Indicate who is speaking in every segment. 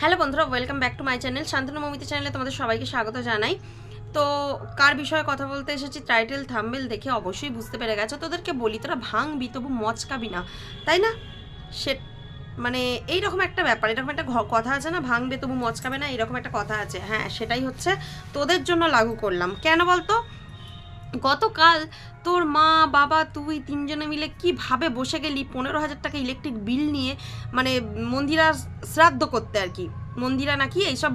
Speaker 1: Hello বন্ধুরা welcome back to my channel Shantanu Mamita চ্যানেলে তোমাদের সবাইকে স্বাগত জানাই। তো কার বিষয়ে কথা বলতে এসেছি টাইটেল থাম্বেল দেখে অবশ্যই বুঝতে পেরে গেছো। তোদেরকে বলি, তোরা ভাঙবি, তবু মচকাবি না, তাই না? সে মানে এইরকম একটা ব্যাপার, এরকম একটা কথা আছে না, ভাঙবে তবু মচকাবে না, এরকম একটা কথা আছে। হ্যাঁ সেটাই হচ্ছে, তোদের জন্য লাগু করলাম। কেন বলতো? গতকাল তোর মা, বাবা, তুই তিনজনে মিলে কীভাবে বসে গেলি পনেরো হাজার টাকা ইলেকট্রিক বিল নিয়ে মানে মন্দিরা শ্রাদ্ধ করতে আর কি। মন্দিরা নাকি এইসব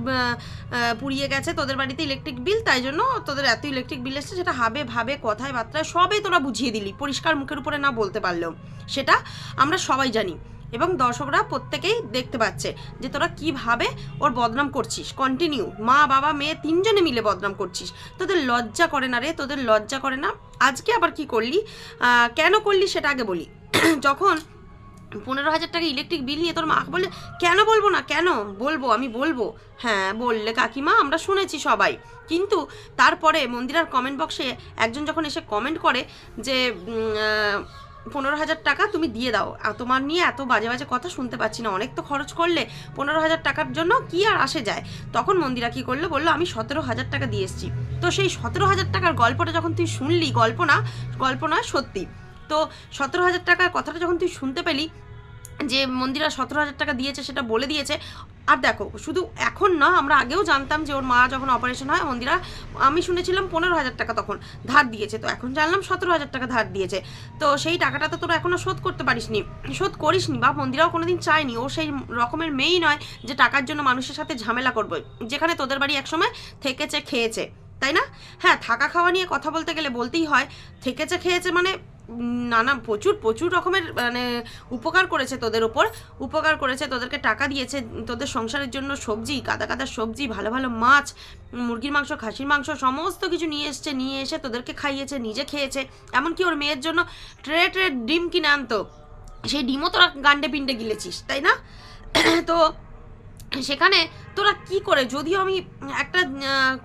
Speaker 1: পুড়িয়ে গেছে তোদের বাড়িতে ইলেকট্রিক বিল তাই জন্য তোদের এত ইলেকট্রিক বিল এসছে সেটা হাবে ভাবে, কথায় বার্তায় সবই তোরা বুঝিয়ে দিলি, পরিষ্কার মুখের উপরে না বলতে পারলেও। সেটা আমরা সবাই জানি। এবং দর্শকরা প্রত্যেকেই দেখতে পাচ্ছে যে তোরা কীভাবে ওর বদনাম করছিস। কন্টিনিউ মা, বাবা, মেয়ে তিনজনে মিলে বদনাম করছিস। তোদের লজ্জা করে না রে, তোদের লজ্জা করে না। আজকে আবার কি করলি? কেন করলি সেটা আগে বলি। যখন পনেরো হাজার টাকা ইলেকট্রিক বিল নিয়ে তোর মা বলে কেন বলব না? কেন? বলব, আমি বলব। হ্যাঁ বললে কাকিমা, আমরা শুনেছি সবাই। কিন্তু তারপরে মন্দিরার কমেন্ট বক্সে একজন যখন এসে কমেন্ট করে যে পনেরো হাজার টাকা তুমি দিয়ে দাও। তোমার নিয়ে এত বাজে বাজে কথা শুনতে পাচ্ছি না। অনেক তো খরচ করলে পনেরো হাজার টাকার জন্য কি আর আসে যায়? তখন মন্দিরা কি করল? বলল, আমি সতেরো হাজার টাকা দিয়ে এসেছি। তো সেই সতেরো হাজার টাকার গল্পটা যখন তুই শুনলি, গল্প না, গল্প নয়, সত্যি। তো সতেরো হাজার টাকার কথাটা যখন তুই শুনতে পেলি যে মন্দিরা সতেরো হাজার টাকা দিয়েছে সেটা বলে দিয়েছে। আর দেখো, শুধু এখন না, আমরা আগেও জানতাম যে ওর মা যখন অপারেশন হয়, মন্দিরা, আমি শুনেছিলাম পনেরো হাজার টাকা তখন ধার দিয়েছে। তো এখন জানলাম সতেরো হাজার টাকা ধার দিয়েছে। তো সেই টাকাটা তো তোরা এখনও শোধ করতে পারিসনি, শোধ করিসনি বা মন্দিরাও কোনো দিন চায়নি। ও সেই রকমের মেয়েই নয় যে টাকার জন্য মানুষের সাথে ঝামেলা করবে, যেখানে তোদের বাড়ি একসময় থেকেছে, খেয়েছে, তাই না? হ্যাঁ থাকা খাওয়া নিয়ে কথা বলতে গেলে বলতেই হয়, থেকেছে, খেয়েছে মানে নানা প্রচুর প্রচুর রকমের মানে উপকার করেছে তোদের ওপর। উপকার করেছে, তোদেরকে টাকা দিয়েছে, তোদের সংসারের জন্য সবজি, কাদা কাদা সবজি, ভালো ভালো মাছ, মুরগির মাংস, খাসির মাংস, সমস্ত কিছু নিয়ে এসছে, নিয়ে এসে তোদেরকে খাইয়েছে, নিজে খেয়েছে। এমনকি ওর মেয়ের জন্য ট্রে ট্রে ডিম কিনে আনতো। সেই ডিমও তোরা গান্ডে পিন্ডে গিলেছিস, তাই না? তো সেখানে তোরা কি করে? যদিও আমি একটা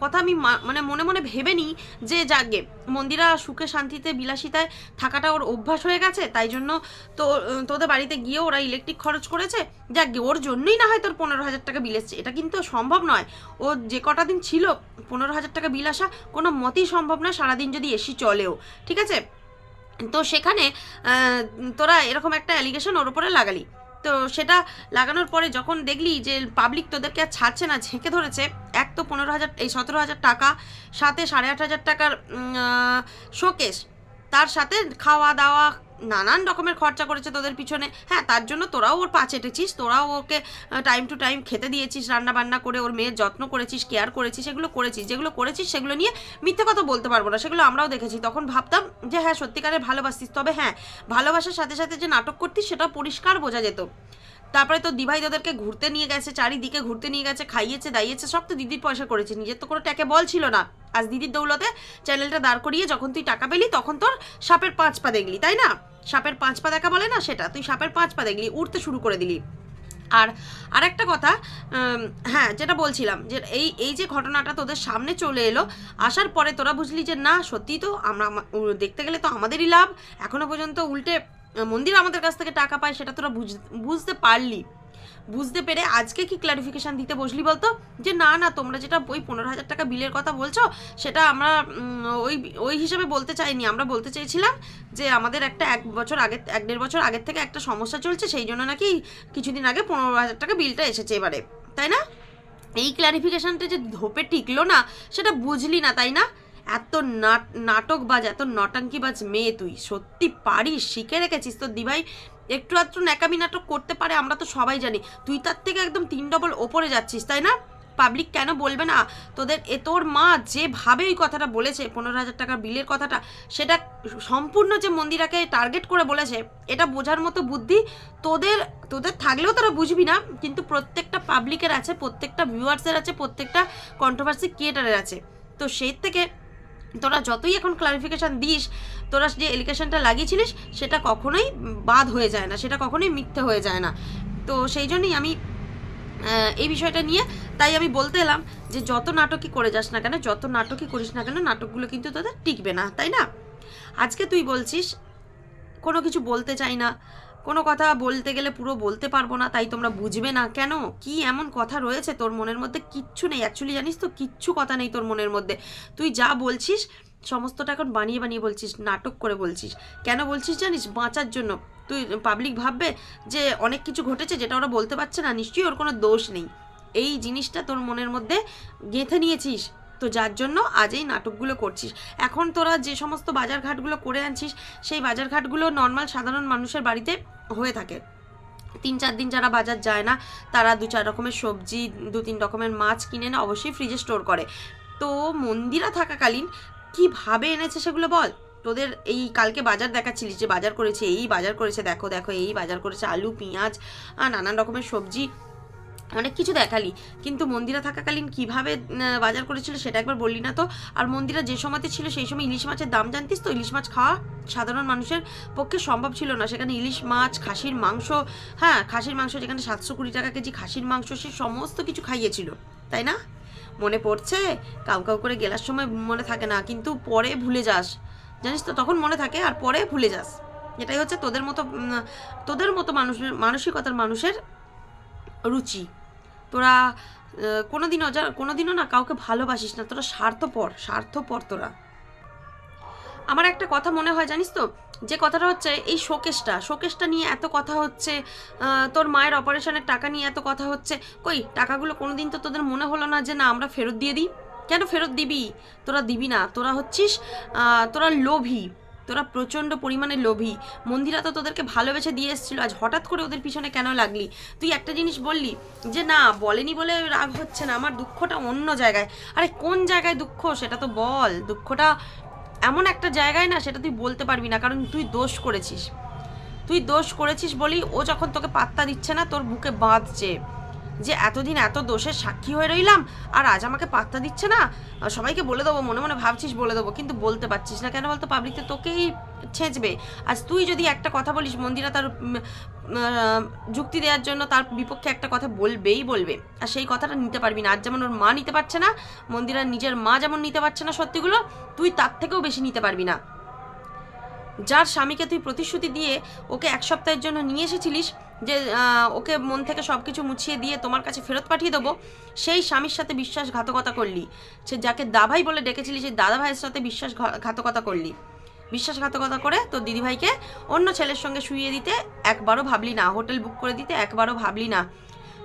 Speaker 1: কথা আমি মানে মনে মনে ভেবে নিই যে যাগে, মন্দিরা সুখে শান্তিতে বিলাসিতায় থাকাটা ওর অভ্যাস হয়ে গেছে, তাই জন্য তো তোদের বাড়িতে গিয়ে ওরা ইলেকট্রিক খরচ করেছে। যাকে ওর জন্যই না হয় তোর পনেরো হাজার টাকা বিল এসছে, এটা কিন্তু সম্ভব নয়। ও যে কটা দিন ছিল, পনেরো হাজার টাকা বিল আসা কোনো মতেই সম্ভব নয়, সারাদিন যদি এসি চলেও, ঠিক আছে? তো সেখানে তোরা এরকম একটা অ্যালিগেশন ওর উপরে লাগালি। তো সেটা লাগানোর পরে যখন দেখলি যে পাবলিক তোদেরকে আর ছাড়ছে না, ঝেঁকে ধরেছে, এক তো পনেরো হাজার, এই সতেরো হাজার টাকা, সাথে সাড়ে আট হাজার টাকার শোকেস তার সাথে খাওয়া দাওয়া, নানান রকমের খরচা করেছে তোদের পিছনে। হ্যাঁ তার জন্য তোরাও ওর পা চেটেছিস, তোরাও ওকে টাইম টু টাইম খেতে দিয়েছিস রান্না বান্না করে ওর মেয়ের যত্ন করেছিস কেয়ার করেছিস সেগুলো করেছিস। যেগুলো করেছিস, সেগুলো নিয়ে মিথ্যে কথা বলতে পারব না, সেগুলো আমরাও দেখেছি। তখন ভাবতাম যে হ্যাঁ সত্যিকারের ভালোবাসিস। তবে হ্যাঁ ভালোবাসার সাথে সাথে যে নাটক করতিস সেটা পরিষ্কার বোঝা যেত। তারপরে তো দিভাই তোদেরকে ঘুরতে নিয়ে গেছে, চারিদিকে ঘুরতে নিয়ে গেছে, খাইয়েছে, দাইয়েছে, সব তো দিদির পয়সা করেছে, নিজের তো কোনো ট্যাকে বল ছিল না। আজ দিদির দৌলতে চ্যানেলটা দাঁড় করিয়ে যখন তুই টাকা পেলি, তখন তোর সাপের পাঁচ পা দেখলি, তাই না? সাপের পাঁচ পা দেখা বলে না সেটা? তুই সাপের পাঁচ পা দেখলি উঠতে শুরু করে দিলি। আর আরেকটা কথা হ্যাঁ যেটা বলছিলাম, যে এই এই যে ঘটনাটা তোদের সামনে চলে এলো, আসার পরে তোরা বুঝলি যে না সত্যি তো আমরা, দেখতে গেলে তো আমাদেরই লাভ, এখনও পর্যন্ত উল্টে মন্দির আমাদের কাছ থেকে টাকা পায়, সেটা তোরা বুঝ- বুঝতে পারলি। বুঝতে পেরে আজকে কি ক্লারিফিকেশন দিতে বসলি বলতো? যে না না, তোমরা যেটা ওই পনেরো হাজার টাকা বিলের কথা বলছো, সেটা আমরা ওই ওই হিসাবে বলতে চাইনি। আমরা বলতে চেয়েছিলাম যে আমাদের একটা এক বছর আগে, এক দেড় বছর আগের থেকে একটা সমস্যা চলছে, সেই জন্য নাকি কিছুদিন আগে পনেরো হাজার টাকা বিলটা এসেছে এবারে। তাই না? এই ক্লারিফিকেশানটা যে ধোপে টিকলো না, সেটা বুঝলি না, তাই না? এত নাট- নাটকবাজ এত নটাঙ্কিবাজ মেয়ে তুই। সত্যি পারিস, শিখে রেখেছিস তোর দিভাই। একটু আধটু ন্যাকামি নাটক করতে পারে, আমরা তো সবাই জানি। তুই তার থেকে একদম তিন ডবল ওপরে যাচ্ছিস, তাই না? পাবলিক কেন বলবে না? তোদের, এ তোর মা যেভাবে ওই কথাটা বলেছে, পনেরো হাজার টাকার বিলের কথাটা, সেটা সম্পূর্ণ যে মন্দিরাকে টার্গেট করে বলেছে, এটা বোঝার মতো বুদ্ধি তোদের তোদের থাকলেও তোরা বুঝবি না, কিন্তু প্রত্যেকটা পাবলিকের আছে, প্রত্যেকটা ভিউয়ার্সের আছে, প্রত্যেকটা কন্ট্রোভার্সি ক্রিয়েটারের আছে। তো সেই থেকে তোরা যতই এখন ক্লারিফিকেশান দিস, তোরা যে এলিগেশনটা লাগিয়েছিলিস, সেটা কখনোই বাদ হয়ে যায় না, সেটা কখনোই মিথ্যে হয়ে যায় না। তো সেই জন্যই আমি এই বিষয়টা নিয়ে, তাই আমি বলতে এলাম যে যত নাটকই করে যাস না কেন, যত নাটকই করিস না কেন, নাটকগুলো কিন্তু তোদের টিকবে না, তাই না? আজকে তুই বলছিস, কোনো কিছু বলতে চাই না কোনো কথা বলতে গেলে পুরো বলতে পারব না, তাই তোমরা বুঝবে না। কেন? কি এমন কথা রয়েছে তোর মনের মধ্যে? কিচ্ছু নেই। অ্যাকচুয়ালি জানিস তো, কিচ্ছু কথা নেই তোর মনের মধ্যে। তুই যা বলছিস, সমস্তটা এখন বানিয়ে বানিয়ে বলছিস, নাটক করে বলছিস। কেন বলছিস জানিস? বাঁচার জন্য। তুই পাবলিক ভাববে যে অনেক কিছু ঘটেছে যেটা ওরা বলতে পারছে না। নিশ্চয়ই ওর কোনো দোষ নেই। এই জিনিসটা তোর মনের মধ্যে গেঁথে নিয়েছিস। তো যার জন্য আজ এই নাটকগুলো করছিস। এখন তোরা যে সমস্ত বাজার ঘাটগুলো করে আনছিস, সেই বাজার ঘাটগুলো নর্মাল সাধারণ মানুষের বাড়িতে হয়ে থাকে। তিন চার দিন যারা বাজার যায় না, তারা দু চার রকমের সবজি, দু তিন রকমের মাছ কিনে না অবশ্যই ফ্রিজে স্টোর করে। তো মন্দিরা থাকাকালীন কীভাবে এনেছে সেগুলো বল? তোদের এই কালকে বাজার দেখাচ্ছিলিস, যে বাজার করেছে এই, বাজার করেছে, দেখো দেখো, এই, বাজার করেছে আলু, পেঁয়াজ আর নানান রকমের সবজি। অনেক কিছু দেখালি। কিন্তু মন্দিরা থাকাকালীন কীভাবে বাজার করেছিল সেটা একবার বললি না তো? আর মন্দিরা যে সময়তে ছিল সেই সময় ইলিশ মাছের দাম জানতিস তো? ইলিশ মাছ খাওয়া সাধারণ মানুষের পক্ষে সম্ভব ছিল না। সেখানে ইলিশ মাছ, খাসির মাংস হ্যাঁ খাসির মাংস যেখানে সাতশো কুড়ি টাকা কেজি, খাসির মাংস সে সমস্ত কিছু খাইয়েছিল, তাই না? মনে পড়ছে? কাউ কাউ করে গেলার সময় মনে থাকে না, কিন্তু পরে ভুলে যাস। জানিস তো, তখন মনে থাকে আর পরে ভুলে যাস। এটাই হচ্ছে তোদের মতো তোদের মতো মানুষের, মানসিকতার মানুষের রুচি। তোরা আহ, কোনোদিনও যা কোনোদিনও না কাউকে ভালোবাসিস না তোরা স্বার্থপর স্বার্থপর তোরা। আমার একটা কথা মনে হয় জানিস তো? যে কথাটা হচ্ছে এই শোকেসটা শোকেসটা নিয়ে এত কথা হচ্ছে তোর মায়ের অপারেশনের টাকা নিয়ে এত কথা হচ্ছে কই টাকাগুলো কোনোদিন তো তোদের মনে হলো না যে না আমরা ফেরত দিয়ে দিই? কেন ফেরত দিবি? তোরা দিবি না তোরা হচ্ছিস তোরা লোভী। তোরা প্রচণ্ড পরিমাণে লোভী। মন্দিরা তো তোদেরকে ভালোবেসে দিয়ে এসেছিল। আজ হঠাৎ করে ওদের পিছনে কেন লাগলি? তুই একটা জিনিস বললি যে, না, বলেনি বলে রাগ হচ্ছে না। আমার দুঃখটা অন্য জায়গায়। আরে, কোন জায়গায় দুঃখ? সেটা তো বল। দুঃখটা এমন একটা জায়গায় না, সেটা তুই বলতে পারবি না, কারণ তুই দোষ করেছিস। তুই দোষ করেছিস বলি ও যখন তোকে পাত্তা দিচ্ছে না, তোর বুকে বাঁধছে। যে এতদিন এত দোষের সাক্ষী হয়ে রইলাম, আর আজ আমাকে পাত্তা দিচ্ছে না? সবাইকে বলে দেবো, মনে মনে ভাবছিস বলে দেবো, কিন্তু বলতে পারছিস না। কেন বলতো পাবলিক তো তোকেই ছেঁচবে। আজ তুই যদি একটা কথা বলিস, মন্দিরা তার যুক্তি দেওয়ার জন্য তার বিপক্ষে একটা কথা বলবেই বলবে। আর সেই কথাটা নিতে পারবি না। আজ যেমন ওর মা নিতে পারছে না, মন্দিরার নিজের মা যেমন নিতে পারছে না সত্যিগুলো, তুই তার থেকেও বেশি নিতে পারবি না। যার স্বামীকে তুই প্রতিশ্রুতি দিয়ে ওকে এক সপ্তাহের জন্য নিয়ে এসেছিলিস যে ওকে মন থেকে সব কিছু মুছিয়ে দিয়ে তোমার কাছে ফেরত পাঠিয়ে দেবো, সেই স্বামীর সাথে বিশ্বাসঘাতকতা করলি। সে যাকে দাভাই বলে ডেকেছিলি, সেই দাদা ভাইয়ের সাথে বিশ্বাসঘাতকতা করলি। বিশ্বাসঘাতকতা করে তোর দিদিভাইকে অন্য ছেলের সঙ্গে শুইয়ে দিতে একবারও ভাবলি না, হোটেল বুক করে দিতে একবারও ভাবলি না।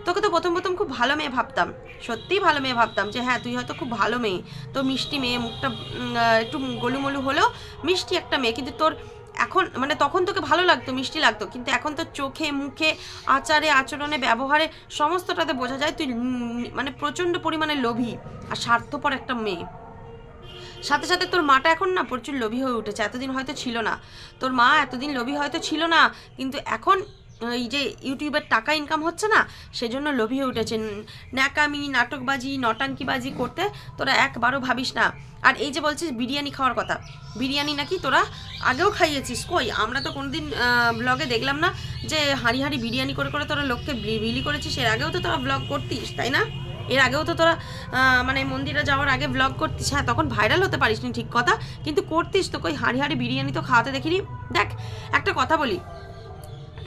Speaker 1: তোকে তো প্রথম প্রথম খুব ভালো মেয়ে ভাবতাম, সত্যিই ভালো মেয়ে ভাবতাম যে হ্যাঁ তুই হয়তো খুব ভালো মেয়ে। তো মিষ্টি মেয়ে, মুখটা একটু গোলুমলু হলেও মিষ্টি একটা মেয়ে, কিন্তু তোর এখন মানে তখন তোকে ভালো লাগতো, মিষ্টি লাগতো, কিন্তু এখন তো চোখে, মুখে, আচারে, আচরণে, ব্যবহারে সমস্তটাতে বোঝা যায় তুই মানে প্রচণ্ড পরিমাণে লোভী আর স্বার্থপর একটা মেয়ে। সাথে সাথে তোর মাটা এখন না প্রচুর লোভী হয়ে উঠেছে, এতদিন হয়তো ছিল না। তোর মা এতদিন লোভী হয়তো ছিল না, কিন্তু এখন এই যে ইউটিউবের টাকা ইনকাম হচ্ছে না, সেজন্য লোভী হয়ে উঠেছে। ন্যাকামি, নাটকবাজি, নটাঙ্কিবাজি করতে তোরা একবারও ভাবিস না। আর এই যে বলছিস বিরিয়ানি খাওয়ার কথা, বিরিয়ানি নাকি তোরা আগেও খাইয়েছিস? কই, আমরা তো কোনোদিন ব্লগে দেখলাম না যে হাঁড়ি হাঁড়ি বিরিয়ানি করে করে তোরা লোককে বিলি করেছিস? এর আগেও তো তোরা ব্লগ করতিস, তাই না? এর আগেও তো তোরা মানে মন্দিরে যাওয়ার আগে ব্লগ করতিস। হ্যাঁ তখন ভাইরাল হতে পারিস নি ঠিক কথা, কিন্তু করতিস তো। কই, হাঁড়ি হাঁড়ি বিরিয়ানি তো খাওয়াতে দেখিনি। দেখ, একটা কথা বলি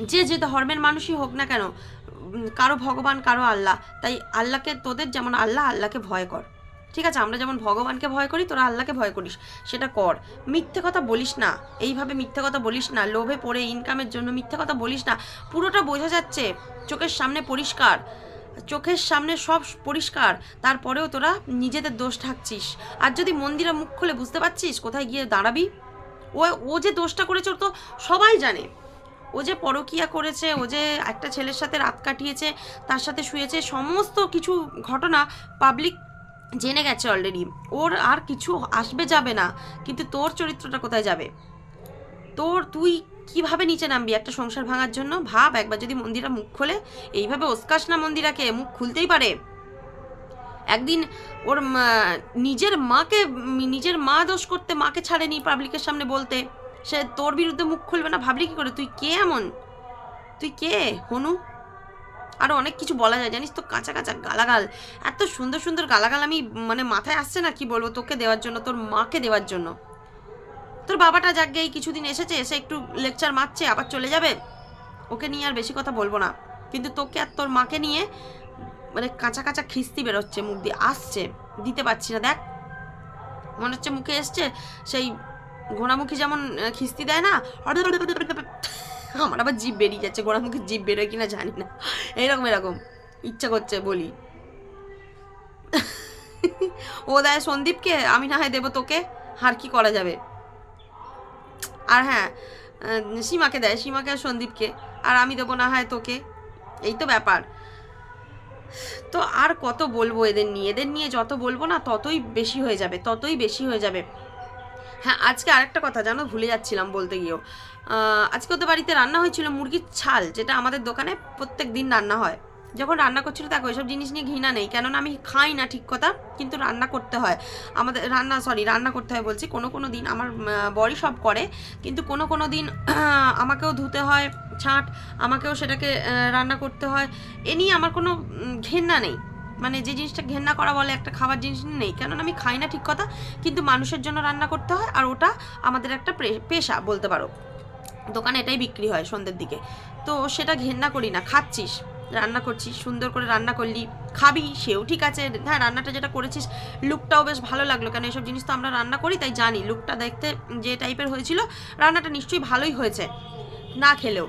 Speaker 1: যে যে ধর্মের মানুষই হোক না কেন কারও ভগবান, কারও আল্লাহ। তাই আল্লাহকে তোদের যেমন আল্লাহ, আল্লাহকে ভয় কর। ঠিক আছে? আমরা যেমন ভগবানকে ভয় করি, তোরা আল্লাহকে ভয় করিস। সেটা কর। মিথ্যে কথা বলিস না। এইভাবে মিথ্যে কথা বলিস না। লোভে পড়ে ইনকামের জন্য মিথ্যে কথা বলিস না। পুরোটা বোঝা যাচ্ছে। চোখের সামনে পরিষ্কার। চোখের সামনে সব পরিষ্কার। তারপরেও তোরা নিজেদের দোষ ঢাকছিস। আর যদি মন্দিরে মুখ খুলে বুঝতে পারছিস কোথায় গিয়ে দাঁড়াবি, ও ও যে দোষটা করেছে তো সবাই জানে। ও যে পরকিয়া করেছে, ও যে একটা ছেলের সাথে রাত কাটিয়েছে, তার সাথে শুয়েছে, সমস্ত কিছু ঘটনা পাবলিক জেনে গেছে অলরেডি ওর আর কিছু আসবে যাবে না, কিন্তু তোর চরিত্রটা কোথায় যাবে? তোর, তুই কীভাবে নিচে নামবি একটা সংসার ভাঙার জন্য? ভাব, একবার যদি মন্দিরা মুখ খোলে, এইভাবে ওসকাস না মন্দিরাকে? মুখ খুলতেই পারে। একদিন ওর নিজের মাকে, নিজের মা দোষ করতে মাকে ছাড়েনি পাবলিকের সামনে বলতে। সে তোর বিরুদ্ধে মুখ খুলবে না, ভাবলি কি করে? তুই কে এমন? তুই কে, হনু? আরও অনেক কিছু বলা যায়, জানিস তো? কাঁচা কাঁচা গালাগাল। এত সুন্দর সুন্দর গালাগাল আমি মানে মাথায় আসছে না কি বলব? তোকে দেওয়ার জন্য, তোর মাকে দেওয়ার জন্য। তোর বাবাটা যাক এই কিছুদিন এসেছে, এসে একটু লেকচার মারছে, আবার চলে যাবে? ওকে নিয়ে আর বেশি কথা বলব না। কিন্তু তোকে আর তোর মাকে নিয়ে মানে কাঁচা কাঁচা খিস্তি বেরোচ্ছে, মুখ দিয়ে। আসছে, দিতে পারছি না, দেখ। মনে হচ্ছে মুখে এসছে, সেই ঘোড়ামুখী যেমন খিস্তি দেয় না, আমার আবার জিভ বেরিয়ে যাচ্ছে ঘোড়ামুখী জিভ বেরোয় কিনা জানি না। এরকম এরকম, ইচ্ছা করছে বলি। ও দেয় সন্দীপকে, আমি না হয় দেবো তোকে, আর কি করা যাবে? আর হ্যাঁ সীমাকে দেয়, সীমাকে আর সন্দীপকে, আর আমি দেবো না হয় তোকে। এই তো ব্যাপার। তো আর কত বলব এদের নিয়ে? এদের নিয়ে যত বলব না, ততই বেশি হয়ে যাবে, ততই বেশি হয়ে যাবে। হ্যাঁ আজকে আরেকটা কথা জানো, ভুলে যাচ্ছিলাম বলতে গিয়েও। আজকে ওদের বাড়িতে রান্না হয়েছিল মুরগির ছাল, যেটা আমাদের দোকানে প্রত্যেক দিন রান্না হয়। যখন রান্না করছিল দেখো এসব জিনিস নিয়ে ঘৃণা নেই, কেননা আমি খাই না ঠিক কথা, কিন্তু রান্না করতে হয়। আমাদের রান্না সরি রান্না করতে হয় বলছি, কোনো কোনো দিন আমার বড়ি সব করে, কিন্তু কোনো কোনো দিন আমাকেও ধুতে হয় ছাঁট, আমাকেও সেটাকে রান্না করতে হয়। এ নিয়ে আমার কোনো ঘেন্না নেই। মানে যে জিনিসটা ঘেন্না করা বলে, একটা খাবার জিনিস নেই। কেননা আমি খাই না ঠিক কথা, কিন্তু মানুষের জন্য রান্না করতে হয়, আর ওটা আমাদের একটা পেশা বলতে পারো। দোকানে এটাই বিক্রি হয় সন্ধ্যের দিকে। তো সেটা ঘেন্না করি না, খাচ্ছিস, রান্না করছিস, সুন্দর করে রান্না করলি, খাবি সেও, ঠিক আছে হ্যাঁ রান্নাটা যেটা করেছিস, লুকটাও বেশ ভালো লাগল। কেন এসব জিনিস তো আমরা রান্না করি, তাই জানি লুকটা দেখতে যে টাইপের হয়েছিল, রান্নাটা নিশ্চয়ই ভালোই হয়েছে, না খেলেও।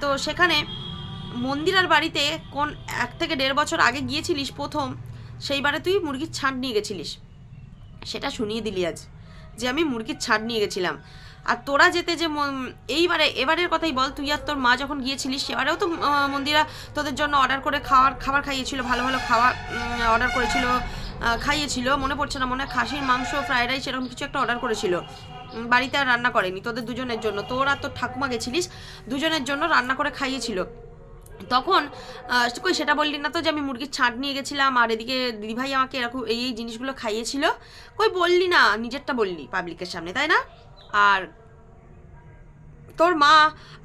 Speaker 1: তো সেখানে মন্দিরার বাড়িতে কোন এক থেকে দেড় বছর আগে গিয়েছিলিস প্রথম, সেইবারে তুই মুরগির ছাঁট নিয়ে গেছিলিস। সেটা শুনিয়ে দিলি আজ যে আমি মুরগির ছাঁট নিয়ে গেছিলাম। আর তোরা যেতে যে এইবারে, এবারের কথাই বল, তুই আর তোর মা যখন গিয়েছিলিস, সেবারেও তো মন্দিরা তোদের জন্য অর্ডার করে খাওয়ার, খাবার খাইয়েছিল, ভালো ভালো খাবার অর্ডার করেছিল খাইয়েছিল, মনে পড়ছে না, মনে হয় খাসির, মাংস ফ্রাইড রাইস এরকম কিছু একটা অর্ডার করেছিল। বাড়িতে আর রান্না করেনি, তোদের দুজনের জন্য। তোর আর তোর ঠাকুমা গেছিলিস, দুজনের জন্য রান্না করে খাইয়েছিল। তখন কই সেটা বললি না তো যে আমি মুরগির ছাঁট নিয়ে গেছিলাম আর এদিকে দিদিভাই আমাকে এরকম এই এই জিনিসগুলো খাইয়েছিল। কই বললি না, নিজেরটা বললি পাবলিকের সামনে, তাই না? আর তোর মা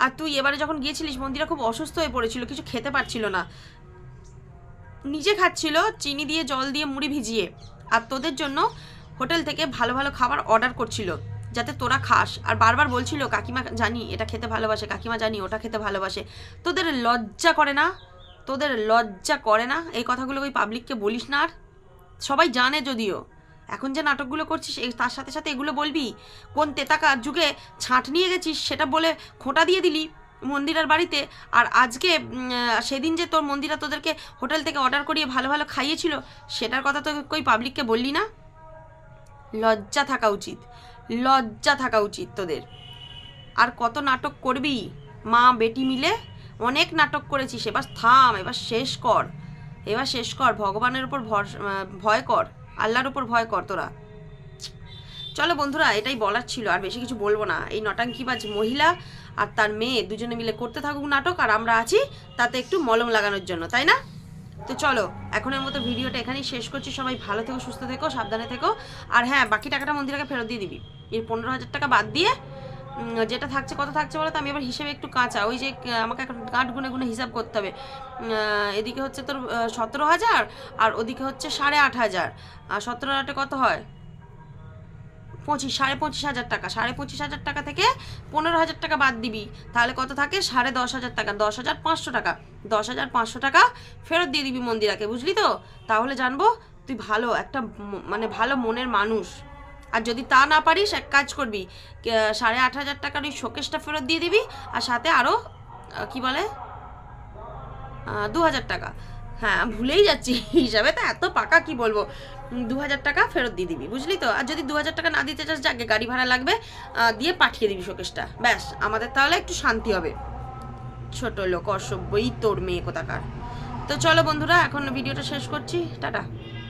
Speaker 1: আর তুই এবারে যখন গিয়েছিলিস, মন্দিরা খুব অসুস্থ হয়ে পড়েছিল, কিছু খেতে পারছিল না। নিজে খাচ্ছিল, চিনি দিয়ে, জল দিয়ে, মুড়ি ভিজিয়ে। আর তোদের জন্য হোটেল থেকে ভালো ভালো খাবার অর্ডার করছিল। যাতে তোরা খাস। আর বারবার বলছিল, কাকিমা জানি এটা খেতে ভালোবাসে, কাকিমা জানি ওটা খেতে ভালোবাসে। তোদের লজ্জা করে না? তোদের লজ্জা করে না? এই কথাগুলো ওই পাবলিককে বলিস না আর? সবাই জানে যদিও। এখন যে নাটকগুলো করছিস তার সাথে সাথে এগুলো বলবি? কোন তেতাকা যুগে ছাঁট নিয়ে গেছিস সেটা বলে খোঁটা দিয়ে দিলি মন্দিরার বাড়িতে? আর আজকে সেদিন যে তোর মন্দিরা তোদেরকে হোটেল থেকে অর্ডার করিয়ে ভালো ভালো খাইয়েছিল, সেটার কথা তো কই পাবলিককে বললি না? লজ্জা থাকা উচিত। লজ্জা থাকা উচিত তোদের। আর কত নাটক করবি? মা, বেটি মিলে অনেক নাটক করেছিস। এবার থাম, এবার শেষ কর। এবার শেষ কর। ভগবানের ভরস- ভয় কর। আল্লাহর উপর ভয় কর তোরা। চলো বন্ধুরা, এটাই বলার ছিল। আর বেশি কিছু বলব না। এই নটাঙ্কিবাজ মহিলা আর তার মেয়ে দুজনে মিলে করতে থাকুক নাটক। আর আমরা আছি তাতে একটু মলম লাগানোর জন্য, তাই না? তো চলো, এখনের মতো ভিডিওটা এখানেই শেষ করছি। সবাই ভালো থেকো, সুস্থ থেকো, সাবধানে থেকো। আর হ্যাঁ বাকি টাকাটা মন্দিরাকে ফেরত দিয়ে দিবি। এর পনেরো হাজার টাকা বাদ দিয়ে যেটা থাকছে কত থাকছে বলো তো, আমি এবার হিসেবে একটু কাঁচা। ওই যে আমাকে এখন কাঠ গুনে গুনে হিসাব করতে হবে। এদিকে হচ্ছে তোর সতেরো হাজার, আর ওদিকে হচ্ছে সাড়ে আট হাজার। আর সতেরো হাজারটা কত হয়? পঁচিশ, সাড়ে পঁচিশ হাজার টাকা, সাড়ে পঁচিশ হাজার টাকা থেকে পনেরো হাজার টাকা বাদ দিবি। তাহলে কত থাকে? সাড়ে দশ হাজার টাকা, দশ হাজার পাঁচশো টাকা। দশ হাজার পাঁচশো টাকা ফেরত দিয়ে দিবি মন্দিরাকে, বুঝলি তো? তাহলে জানব তুই ভালো, একটা মানে ভালো মনের মানুষ। আর যদি তা না পারিস, এক কাজ করবি সাড়ে আট হাজার টাকার ওই শোকেসটা ফেরত দিয়ে দিবি, আর সাথে আরও কি বলে? দু হাজার টাকা। হ্যাঁ ভুলেই যাচ্ছি হিসাবে। তো এত পাকা কি বলব? দু হাজার টাকা ফেরত দিয়ে দিবি, বুঝলি তো? আর যদি দু হাজার টাকা না দিতে চাস, যাকে, গাড়ি ভাড়া লাগবে দিয়ে পাঠিয়ে দিবি শোকেশটা। ব্যাস, আমাদের তাহলে একটু শান্তি হবে। ছোট লোক অসভ্যই তোর মেয়ে কোথাকার। তো চলো বন্ধুরা, এখন ভিডিওটা শেষ করছি। টাটা।